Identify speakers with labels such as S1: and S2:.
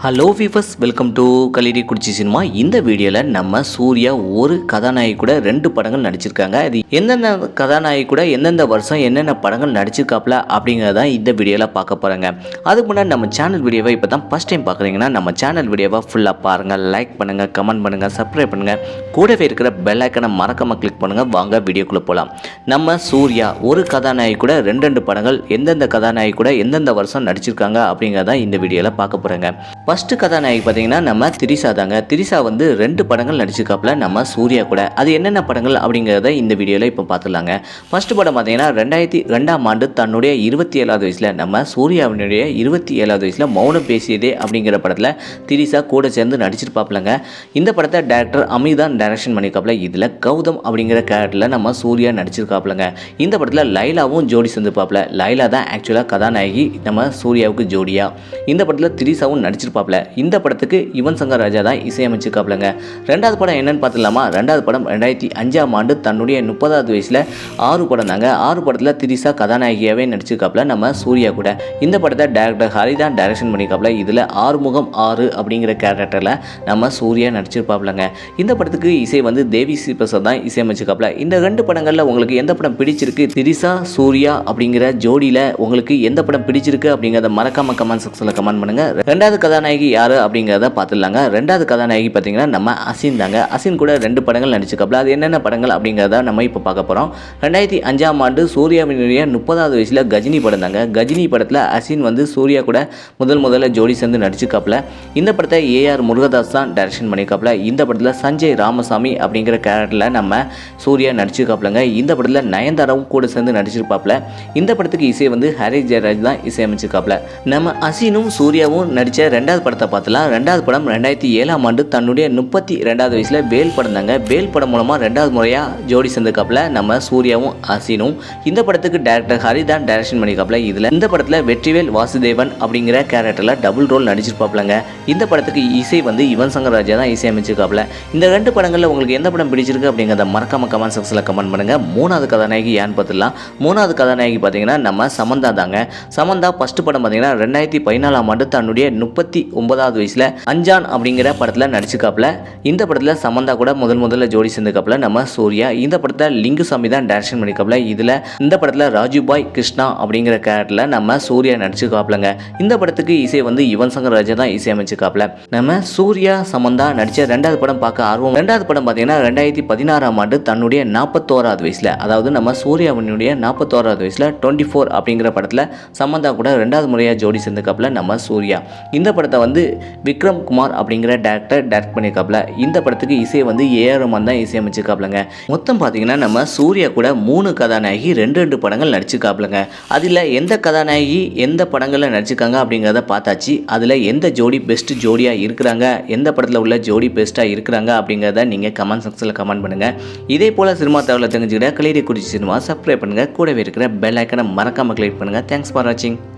S1: Hello viewers welcome to கலிடி குடிச்சி cinema இந்த வீடியோவில் நம்ம சூர்யா ஒரு கதாநாயகி கூட ரெண்டு படங்கள் நடிச்சிருக்காங்க. அது எந்தெந்த கதாநாயகி கூட எந்தெந்த வருஷம் என்னென்ன படங்கள் நடிச்சிருக்காப்ல அப்படிங்கிறத இந்த வீடியோவில் பார்க்க போகிறாங்க அதுக்கு முன்னாடி நம்ம சேனல் வீடியோவை இப்போ தான் ஃபஸ்ட் டைம் பார்க்குறீங்கன்னா நம்ம சேனல் வீடியோவை ஃபுல்லாக பாருங்கள் லைக் பண்ணுங்கள் கமெண்ட் பண்ணுங்கள் சப்ஸ்கிரைப் பண்ணுங்கள் கூடவே இருக்கிற பெல் ஐக்கனை மறக்காம கிளிக் பண்ணுங்கள் வாங்க வீடியோக்குள்ளே போகலாம் நம்ம சூர்யா ஒரு கதாநாயகி கூட ரெண்டு ரெண்டு படங்கள் எந்தெந்த கதாநாயகி கூட எந்தெந்த வருஷம் நடிச்சிருக்காங்க அப்படிங்கிறத இந்த வீடியோவில் பார்க்க போகிறாங்க ஃபர்ஸ்ட் கதாநாயகி பார்த்தீங்கன்னா நம்ம திரிசா தாங்க. திரிசா வந்து ரெண்டு படங்கள் நடிச்சிருக்காப்புல நம்ம சூர்யா கூட. அது என்னென்ன படங்கள் அப்படிங்கிறத இந்த வீடியோவில் இப்போ பார்த்துலாங்க ஃபர்ஸ்ட் படம் பார்த்தீங்கன்னா ரெண்டாயிரத்தி ரெண்டாம் ஆண்டு தன்னுடைய இருபத்தி ஏழாவது வயசில் நம்ம சூர்யாவினுடைய இருபத்தி ஏழாவது வயசில் மௌனம் பேசியதே அப்படிங்கிற படத்தில் திரிசா கூட சேர்ந்து நடிச்சிருப்பாப்புலங்க. இந்த படத்தை டேரக்டர் அமிதான் டைரக்ஷன் பண்ணியிருக்காப்புல இதில் கௌதம் அப்படிங்கிற கேரக்டரில் நம்ம சூர்யா நடிச்சிருக்காப்புலங்க. இந்த படத்தில் லைலாவும் ஜோடி சேர்ந்துருப்பாப்புல. லைலா தான் ஆக்சுவலாக கதாநாயகி நம்ம சூர்யாவுக்கு ஜோடியா. இந்த படத்தில் திரிசாவும் நடிச்சிருப்பாப்புல இந்த படத்துக்கு யுவன் சங்கர் ராஜா தான் இசையமைச்சிருக்காப்லங்க ரெண்டாவது படம் என்னன்னு பார்த்துலாமா ரெண்டாவது படம் ரெண்டாயிரத்தி அஞ்சாம் ஆண்டு தன்னுடைய முப்பதாவது வயசில் ஆறு படம் தாங்க. ஆறு படத்தில் திரிசா கதாநாயகியாகவே நடிச்சிருக்காப்புல நம்ம சூர்யா கூட. இந்த படத்தை டேரக்டர் ஹரி தான் டைரக்ஷன் பண்ணியிருக்காப்ல இதில் ஆறுமுகம் ஆறு அப்படிங்கிற கேரக்டரில் நம்ம சூர்யா நடிச்சிருப்பாப்லங்க இந்த படத்துக்கு இசை வந்து தேவி ஸ்ரீ தான் இசையமைச்சிருக்காப்ல இந்த ரெண்டு படங்களில் உங்களுக்கு எந்த படம் பிடிச்சிருக்கு? திரிசா சூர்யா அப்படிங்கிற ஜோடியில் உங்களுக்கு எந்த படம் பிடிச்சிருக்கு அப்படிங்கிறத மறக்காம கமெண்ட் செக்ஷனில் கமெண்ட் பண்ணுங்க. ரெண்டாவது கதாநாயகி யாரு அப்படிங்கிறத பார்த்துடலாங்க. ரெண்டாவது கதாநாயகி பார்த்தீங்கன்னா நம்ம அசின் தாங்க. அசின் கூட ரெண்டு படங்கள் நடிச்சிருக்கப்பல. அது என்னென்ன படங்கள் அப்படிங்கிறத நம்ம இப்போ பார்க்க போகிறோம் ரெண்டாயிரத்தி அஞ்சாம் ஆண்டு சூர்யாவினுடைய முப்பதாவது வயசில் கஜினி படம் தாங்க. கஜினி படத்தில் அசின் வந்து சூர்யா கூட முதல் முதல்ல ஜோடி சேர்ந்து நடிச்சிருக்காப்புல. இந்த படத்தை ஏஆர் முருகதாஸ் தான் டைரக்ஷன் பண்ணியிருக்காப்புல இந்த படத்தில் சஞ்சய் ராமசாமி அப்படிங்கிற கேரக்டரில் நம்ம சூர்யா நடிச்சிருக்காப்புலங்க. இந்த படத்தில் நயன்தாராவும் கூட சேர்ந்து நடிச்சிருப்பாப்புல. இந்த படத்துக்கு இசை வந்து ஹரி ஜெயராஜ் தான் இசையமைச்சிருக்காப்புல. நம்ம அசினும் சூர்யாவும் நடித்த ரெண்டாவது படத்தை பார்த்தலாம் ரெண்டாவது படம் ரெண்டாயிரத்தி ஏழாம் ஆண்டு தன்னுடைய முப்பத்தி ரெண்டாவது வயசில் வேல் படம் தாங்க. வேல் படம் மூலமாக ரெண்டாவது முறையாக ஜோடி சேர்ந்திருக்காப்புல நம்ம சூர்யாவும் அசினும். இந்த படத்துக்கு டேரக்டர் ஹரி தான் டைரக்ஷன் பண்ணியிருக்காப்புல இதில் இந்த படத்தில் வெற்றிவேல் வாசுதேவன் அப்படிங்கிற கேரக்டரில் டபுள் ரோல் நடிச்சிருப்பாப்லங்க இந்த படத்துக்கு இசை வந்து யுவன் சங்கர் ராஜா தான் இசையமைச்சிருக்காப்புல இந்த ரெண்டு படங்களில் உங்களுக்கு எந்த படம் பிடிச்சிருக்கு அப்படிங்கிறத மறக்காம கமெண்ட் செக்ஷனில் கமெண்ட் பண்ணுங்க. மூணாவது கதாநாயகி யான்னு பார்த்துடலாம். மூணாவது கதாநாயகி பார்த்தீங்கன்னா நம்ம சமந்தா தாங்க. சமந்தா ஃபஸ்ட்டு படம் பார்த்தீங்கன்னா ரெண்டாயிரத்தி பதினாலாம் ஆண்டு தன்னுடைய முப்பத்தி ஒன்பதாவது வயசில் அஞ்சான் அப்படிங்கிற படத்தில் நடிச்சிருக்காப்புல. இந்த படத்தில் சமந்தா கூட முதல் முதல்ல ஜோடி சேர்ந்துக்காப்புல நம்ம சூர்யா இந்த படத்தை லிங்குசாமி தான் டேரக்ஷன் பண்ணிக்காப்புல இதில் இந்த படத்தில் ராஜுபாய் கிருஷ்ணா அப்படிங்கிற கேரக்டரில் நம்ம சூர்யா நடிச்சிருக்காப்புலங்க. இந்த படத்துக்கு இசை வந்து யுவன் சங்கர் ராஜா தான் இசையமைச்சிருக்காப்புல நம்ம சூர்யா சமந்தா நடித்த ரெண்டாவது படம் பார்க்க ஆர்வம். ரெண்டாவது படம் பார்த்தீங்கன்னா ரெண்டாயிரத்தி பதினாறாம் ஆண்டு தன்னுடைய நாற்பத்தோராவது வயசில் அதாவது நம்ம சூர்யாவினுடைய நாற்பத்தோராவது வயசில் டுவெண்ட்டி ஃபோர் அப்படிங்கிற படத்தில் சமந்தா கூட ரெண்டாவது முறையாக ஜோடி சேர்ந்துக்காப்புல நம்ம சூர்யா. இந்த படத்தை வந்து விக்ரம் குமார் அப்படிங்கிற டேரக்டர் டேரக்ட் பண்ணியிருக்காப்ல இந்த படத்துக்கு இசையை வந்து ஏஆர் ரஹ்மான் தான் இசையமைச்சிருக்காப்லங்க மொத்தம் பார்த்தீங்கன்னா நம்ம சூர்யா கூட மூணு கதாநாயகி ரெண்டு ரெண்டு படங்கள் நடிச்சிருக்காப்லங்க அதில் எந்த கதாநாயகி எந்த படங்களில் நடிச்சிருக்காங்க அப்படிங்கிறத பார்த்தாச்சு. அதில் எந்த ஜோடி பெஸ்ட் ஜோடியாக இருக்கிறாங்க எந்த படத்தில் உள்ள ஜோடி பெஸ்ட்டாக இருக்கிறாங்க அப்படிங்கிறத நீங்கள் கமெண்ட் செக்ஷனில் கமெண்ட் பண்ணுங்கள் இதே போல் சினிமா தகவலை தெரிஞ்சுக்கிட்ட கலிடி குறிச்சி சினிமா சப்ஸ்கிரைப் பண்ணுங்கள் கூடவே இருக்கிற பெல் ஐக்கனை மறக்காமல் கிளிக் பண்ணுங்கள் தேங்க்ஸ் ஃபார் வாட்சிங்